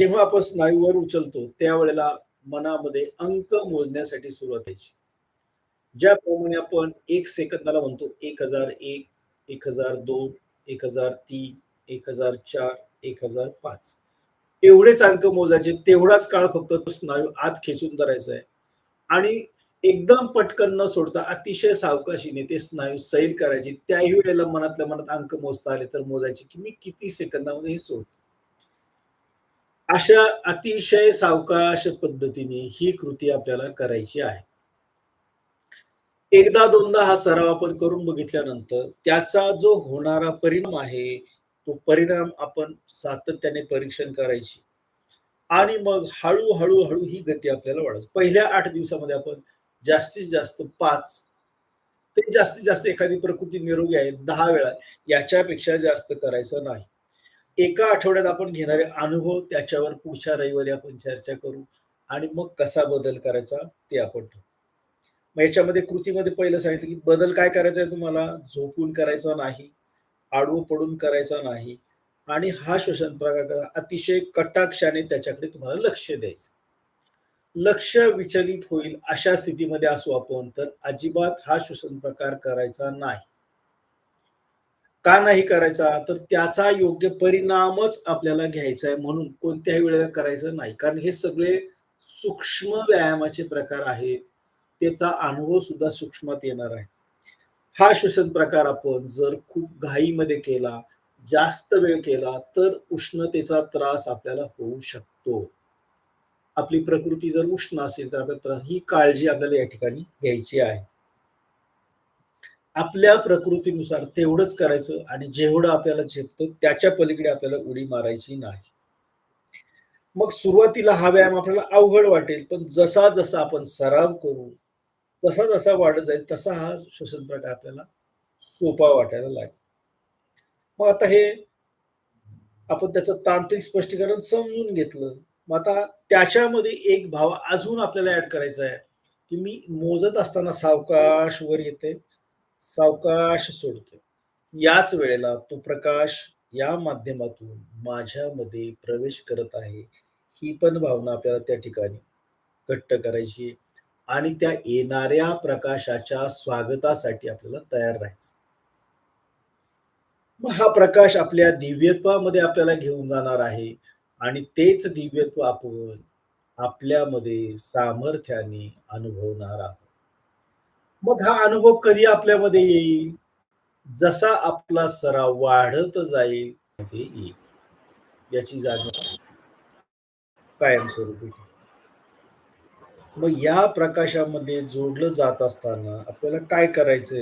जेव्हा आपण स्नायूवर उचलतो त्यावेळेला मनामध्ये अंक मोजण्यासाठी सुरुवात यायची ज्याप्रमाणे आपण एक सेकंदाला म्हणतो एक हजार एक एक हजार दोन एक हजार तीन एक हजार चार एक हजार पाच. एवढेच अंक मोजायचे तेवढाच काळ फक्त तो स्नायू आत खेचून धरायचा आहे. आणि एकदम पटकन न सोडता अतिशय सावकाशीने ते स्नायू सैल करायचे. त्याही वेळेला मनातल्या मनात अंक मोजता आले तर मोजायचे की मी किती सेकंदामध्ये हे सोडतो. अशा अतिशय सावकाश पद्धतीने ही कृती आपल्याला करायची आहे. एकदा दोनदा हा सराव आपण करून बघितल्यानंतर त्याचा जो होणारा परिणाम आहे तो परिणाम आपण सातत्याने परीक्षण करायची. आणि मग हळूहळू हळू ही गती आपल्याला वाढत पहिल्या आठ दिवसामध्ये आपण जास्तीत जास्त पाच ते जास्तीत जास्त एखादी प्रकृती निरोगी आहे दहा वेळा याच्यापेक्षा जास्त करायचं नाही. एका आठवड्यात आपण घेणारे अनुभव त्याच्यावर पुढच्या रविवारी आपण चर्चा करू आणि मग कसा बदल करायचा ते आपण ठरवू. मग याच्यामध्ये कृतीमध्ये पहिलं सांगितलं की बदल काय करायचा आहे तुम्हाला? झोपून करायचा नाही आडवं पडून करायचा नाही आणि हा श्वसन प्रकार अतिशय कटाक्षाने त्याच्याकडे तुम्हाला लक्ष द्यायचं. लक्ष विचलित होईल अशा स्थितीमध्ये असू आपण तर अजिबात हा श्वसन प्रकार करायचा नाही. का नाही करायचा? तर त्याचा योग्य परिणामच आपल्याला घ्यायचा आहे म्हणून कोणत्याही वेळेला करायचं नाही. कारण हे सगळे सूक्ष्म व्यायामाचे प्रकार आहेत. त्याचा अनुभव सुद्धा सूक्ष्मात येणार आहे. हा श्वसन प्रकार आपण जर खूप घाईमध्ये केला जास्त वेळ केला तर उष्णतेचा त्रास आपल्याला होऊ शकतो. आपली प्रकृती जर उष्ण असेल तर आपल्याला ही काळजी आपल्याला या ठिकाणी घ्यायची आहे. आपल्या प्रकृतीनुसार तेवढंच करायचं आणि जेवढं आपल्याला झेपतं त्याच्या पलीकडे आपल्याला उडी मारायची नाही. मग सुरुवातीला हा व्यायाम आपल्याला अवघड वाटेल पण जसा जसा आपण सराव करू जसा जसा वाढत जाईल तसा हा श्वसन प्रकार आपल्याला सोपा वाटायला लागेल. मग आता हे आपण त्याचं तांत्रिक स्पष्टीकरण समजून घेतलं. मग आता त्याच्यामध्ये एक भाव अजून आपल्याला ऍड करायचा आहे की मी मोजत असताना सावकाश वर येते. सावकाश सोडतोय याच वेळेला तो प्रकाश या माध्यमातून माझ्यामध्ये प्रवेश करत आहे. ही पण भावना आपल्याला त्या ठिकाणी घट्ट करायची आणि त्या येणाऱ्या प्रकाशाच्या स्वागतासाठी आपल्याला तयार राहायचं. मग हा प्रकाश आपल्या दिव्यत्वामध्ये आपल्याला घेऊन जाणार आहे. आणि तेच दिव्यत्व आपण आपल्यामध्ये सामर्थ्याने अनुभवणार आहोत. मग हा अनुभव कधी आपल्यामध्ये येईल? जसा आपला सराव वाढत जाईल ते येईल. याची जाणीव कायमस्वरूपी. मग या प्रकाशामध्ये जोडलं जात असताना आपल्याला काय करायचंय?